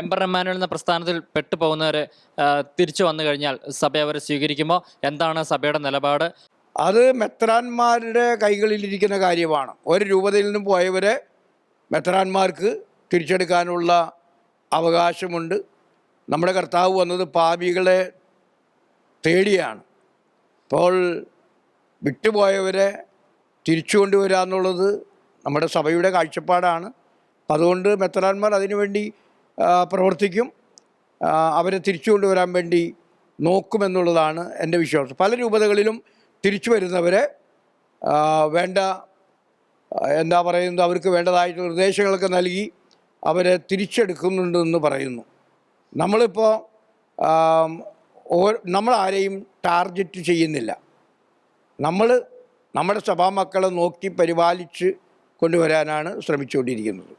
Ember Emmanuel എന്ന പ്രസ്ഥാനത്തിൽ പെട്ടുപോകുന്നവർ തിരിച്ചു വന്നു കഴിഞ്ഞാൽ സഭ അവരെ സ്വീകരിക്കുമോ? എന്താണ് സഭയുടെ നിലപാട്? അത് മെത്രാന്മാരുടെ കൈകളിലിരിക്കുന്ന കാര്യമാണ്. ഒരു രൂപതയിൽ നിന്നും പോയവരെ മെത്രാന്മാർക്ക് തിരിച്ചെടുക്കാനുള്ള അവകാശമുണ്ട്. നമ്മുടെ കർത്താവ് വന്നത് പാപികളെ തേടിയാണ്. അപ്പോൾ വിട്ടുപോയവരെ തിരിച്ചു കൊണ്ടുവരിക എന്നുള്ളത് നമ്മുടെ സഭയുടെ കാഴ്ചപ്പാടാണ്. അതുകൊണ്ട് മെത്രാന്മാർ അതിനുവേണ്ടി പ്രവർത്തിക്കും. അവരെ തിരിച്ചു കൊണ്ടുവരാൻ വേണ്ടി നോക്കുമെന്നുള്ളതാണ് എന്റെ വിശ്വാസം. പല രൂപതകളിലും തിരിച്ചു വരുന്നവരെ വേണ്ട എന്താ പറയുന്നത് അവർക്ക് വേണ്ടതായിട്ടുള്ള നിർദ്ദേശങ്ങളൊക്കെ നൽകി അവരെ തിരിച്ചെടുക്കുന്നുണ്ടെന്ന് പറയുന്നു. നമ്മളിപ്പോൾ നമ്മളാരെയും ടാർഗറ്റ് ചെയ്യുന്നില്ല. നമ്മൾ നമ്മുടെ സഭാമക്കളെ നോക്കി പരിപാലിച്ച് കൊണ്ടുവരാനാണ് ശ്രമിച്ചുകൊണ്ടിരിക്കുന്നത്.